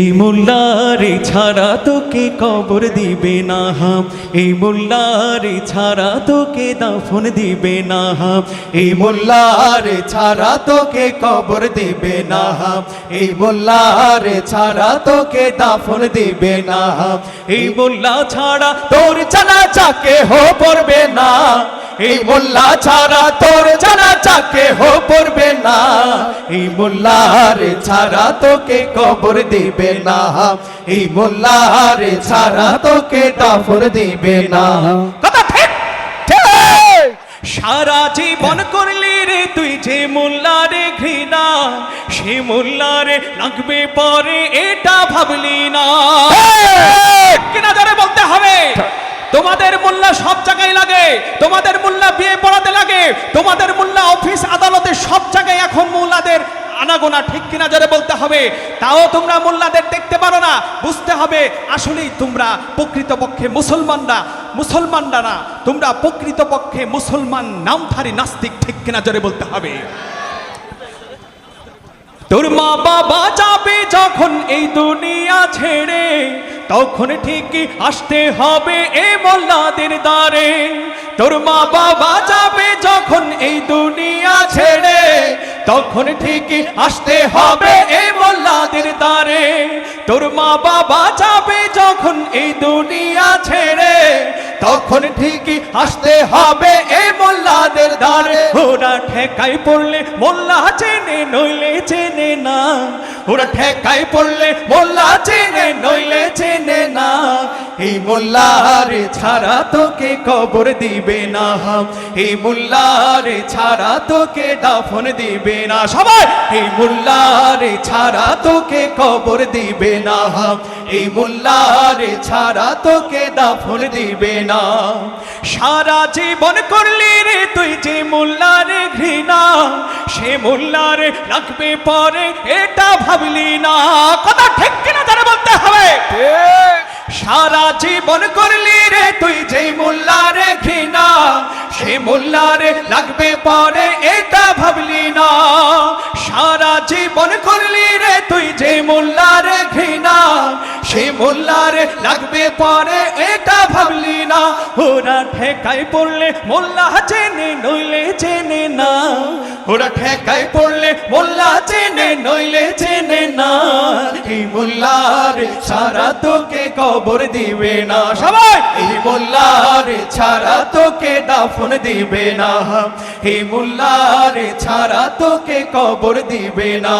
এই মোল্লারে ছাড়া তোকে কবর দিবে না হাম। এই মোল্লারে ছাড়া তোকে দাফন দিবে না হাম। এই মোল্লারে ছাড়া তোকে কবর দিবে না হাম। এই মোল্লারে ছাড়া তোকে দাফন দিবে না হাম। এই মোল্লা ছাড়া তোর জানা চাকে হো পড়বে না। এই মোল্লা ছাড়া তোর জানা চাকে হো পড়বে না। এই মোল্লারে ছাড়া তোকে কবর দিবে না। এই মোল্লারে ছাড়া তোকে দাফন দিবে না। কথা ঠিক? সারা জীবন করলি রে তুই যে মোল্লারে ঘৃণা সে মোল্লারে লাগবে পরে এটা ভাবলি না। কিনা ধরে বলতে হবে? তোমাদের মোল্লা সব জায়গায় লাগে তোমাদের মোল্লা বিয়ে পড়াতে লাগে তোমাদের মোল্লা অফিস আদালতে সব জায়গায় এখন মোল্লাদের আনাগোনা ঠিক কিনা যারা বলতে হবে। তাও তোমরা মোল্লাদের দেখতে পারো না। বুঝতে হবে, আসলেই তোমরা প্রকৃতপক্ষে মুসলমানরা। মুসলমানরা না, তোমরা প্রকৃতপক্ষে মুসলমান নামধারী নাস্তিক ঠিক কিনা জোরে বলতে হবে। তোর মা বাবা যাবে যখন এই দুনিয়া ছেড়ে, তখন ঠিকই আসতে হবে এ মোল্লাদের দ্বারে। তোর মা বাবা যাবে যখন এই দুনিয়া ছেড়ে তখন ঠিকই আসতে হবে এ মোল্লাদের দ্বারে। তোর মা বাবা যাবে যখন এই দুনিয়া ছেড়ে। তখন ঠিকই আসতে হবে এই মোল্লাদের দ্বারে। ওরা ঠেকাই পড়লে মোল্লা চেনে, নইলে চেনে না। ওরা ঠেকাই পড়লে মোল্লা চেনে, নইলে চেনে না। এই মোল্লারে ছাড়া তোকে কবর দিবে না। এই মোল্লারে ছাড়া তোকে দাফন দিবে না। সবাই, এই মোল্লারে ছাড়া তোকে কবর দিবে না। এই মোল্লারে ছাড়া তোকে দাফন দিবে না। সারা জীবন করলি রে তুই যে মোল্লারে সে মোল্লার লাগবে পরে এটা ভাবলি না। কথা ঠিক কিনা তারা বলতে হবে? সারা জীবন করলি রে তুই যে মোল্লারে ঘৃণা সে মোল্লারে লাগবে পরে এটা ভাবলি না। সারা জীবন করলি রে তুই যে সে মোল্লারে লাগবে পরে, এটা ভাবলি না। ওরা ঠেকায় পড়লে মোল্লা চেনে, নইলে চেনে না। ওরা ঠেকায় পড়লে মোল্লা চেনে, নইলে চেনে না। এই মোল্লার ছাড়া তোকে কবর দিবে না। সবাই! এই মোল্লার ছাড়া তোকে দাফন দিবে না। এই মোল্লার ছাড়া তোকে কবর দিবে না।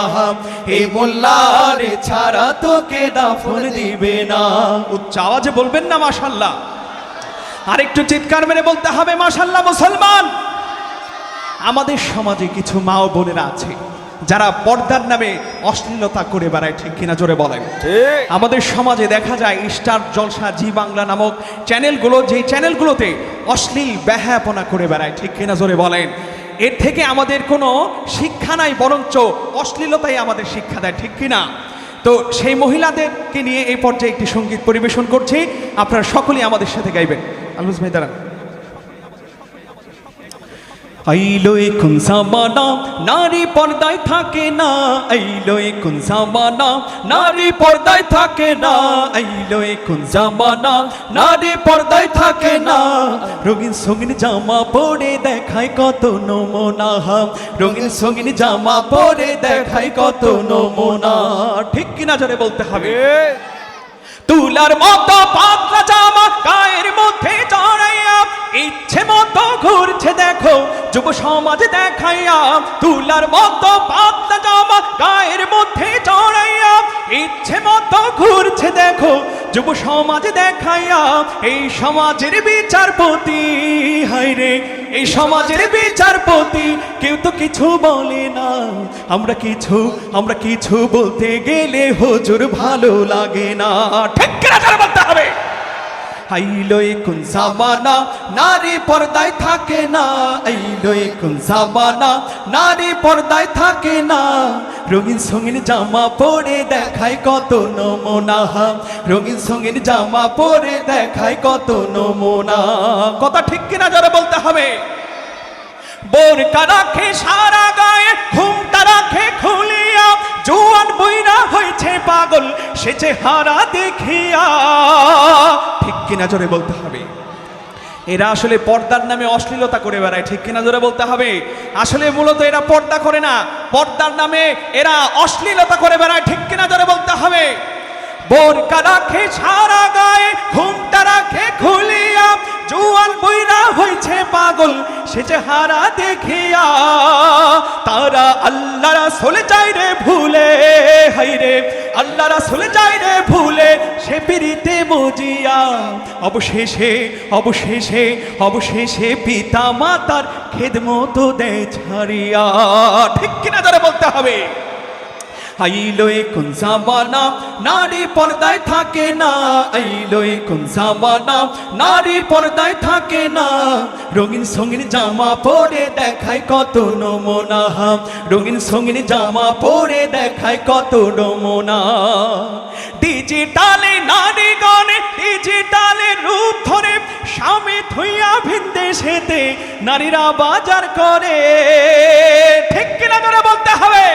এই মোল্লার ছাড়া তোকে দাফন দিবে না। উচ্চ আওয়াজে বলবেন না মাশাল্লাহ। আর একটু চিৎকার মেরে বলতে হবে মাশাল্লাহ মুসলমান। আমাদের সমাজে কিছু মা ও বোনেরা আছে যারা পর্দার নামে অশ্লীলতা করে বেড়ায় ঠিক কিনা জোরে বলেন? আমাদের সমাজে দেখা যায় স্টার জলসা জি বাংলা নামক চ্যানেলগুলো যে চ্যানেলগুলোতে অশ্লীল ব্যাহাপনা করে বেড়ায় ঠিক কিনা জোরে বলেন? এর থেকে আমাদের কোনো শিক্ষা নাই বরঞ্চ অশ্লীলতাই আমাদের শিক্ষা দেয় ঠিক কিনা? তো সেই মহিলাদেরকে নিয়ে এই পর্যায়ে একটি সংগীত পরিবেশন করছি। আপনারা সকলেই আমাদের সাথে গাইবেন। আলুস ভাই, দাঁড়ান। আইলো এখন জামানা নারী পর্দায় থাকে না। আইলো এখন জামানা নারী পর্দায় থাকে না। আইলো এখন জামানা নারী পর্দায় থাকে না। রঙিন সঙ্গিন জামা পরে দেখায় কত নমুনা। রঙিন সঙ্গিন জামা পরে দেখায় কত নমুনা। ঠিক কিনা জোরে বলতে হবে। তুলার মতো পাতলা জামা গায়ের মধ্যে জড়াইয়া ইচ্ছে মতো ঘুরছে দেখো যুব সমাজ দেখাইয়া। তুলার মতো পাতলা জামা গায়ের মধ্যে জড়াইয়া ইচ্ছে মতো ঘুরছে দেখো যুব সমাজ দেখাইয়া। এই সমাজের বিচারপতি হায় রে এই সমাজের বিচারপতি কেউ তো কিছু বলে না। আমরা কিছু আমরা কিছু বলতে গেলে হজুর ভালো লাগে না। ঠিক কিনা তারা বলতে হবে আইলো কোন জামানা, নারী পর্দায় থাকে না আইলো কোন জামানা, নারী পর্দায় থাকে না। রঙিন সঙ্গিন জামা পরে দেখায় কত নমুনা, রঙিন সঙ্গিন জামা পরে দেখায় কত নমুনা। কথা ঠিক কিনা যারা বলতে হবে? বোরকা রাখে সারা গায়ে, ঘুমটা রাখে খুলিয়া সে চেহারা দেখিয়া ঠিক কিনা জোরে বলতে হবে। এরা আসলে পর্দার নামে অশ্লীলতা করে বেড়ায়, ঠিক কিনা জোরে বলতে হবে? আসলে মূলত এরা পর্দা করে না, পর্দার নামে এরা অশ্লীলতা করে বেড়ায়, ঠিক কিনা জোরে বলতে হবে? বোরকা রাখে, সারা গায়ে, ঘুমটা রাখে, খুলিয়া জুয়ান বইরা হয়েছে পাগল। সে চেহারা দেখিয়া তারা আল্লাহ চাই রে ভুলে হাই রে আল্লাহ রাসুল যায় রে ভুলে, সে পিরিতে মজিয়া। অবশেষে অবশেষে অবশেষে পিতা মাতার খেদ মতো দেয় ছাড়িয়া। ঠিক কিনা ধরে বলতে হবে? আইলো এ কোন জামানা? নারী পর্দায় থাকে না আইলো এ কোন জামানা? নারী পর্দায় থাকে না, রঙিন সঙ্গিন জামা পরে দেখায় কত নমুনা। রঙিন সঙ্গিন জামা পরে দেখায় কত নমুনা। ডিজিটালে নারী গনে ডিজিটালে রূপ ধরে, স্বামী থুইয়া ভিন্দে সেতে নারীরা বাজার করে। ঠিক কিনা করে বলতে হবে?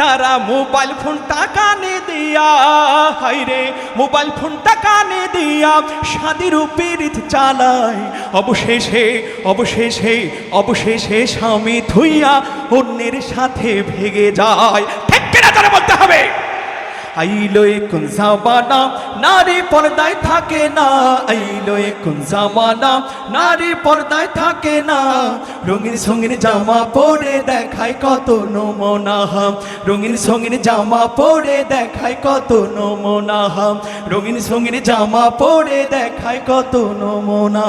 তারা মোবাইল ফোন টাকা নে দিয়া হাইরে মোবাইল ফোন টাকা নে দিয়া স্বাদের পিরিত চালায়। অবশেষে অবশেষে অবশেষে স্বামী ধুইয়া অন্যের সাথে ভেগে যায়। ঠিক কিনা তারা বলতে হবে আইলো কোন জামানা? নারী পর্দায় থাকে না আইলো কোন জামানা? নারী পর্দায় থাকে না, রঙিন সঙ্গিন জামা পরে দেখায় কত নমুনা। রঙিন সঙ্গিন জামা পরে দেখায় কত নমুনা। রঙিন সঙ্গিন জামা পরে দেখায় কত নমুনা।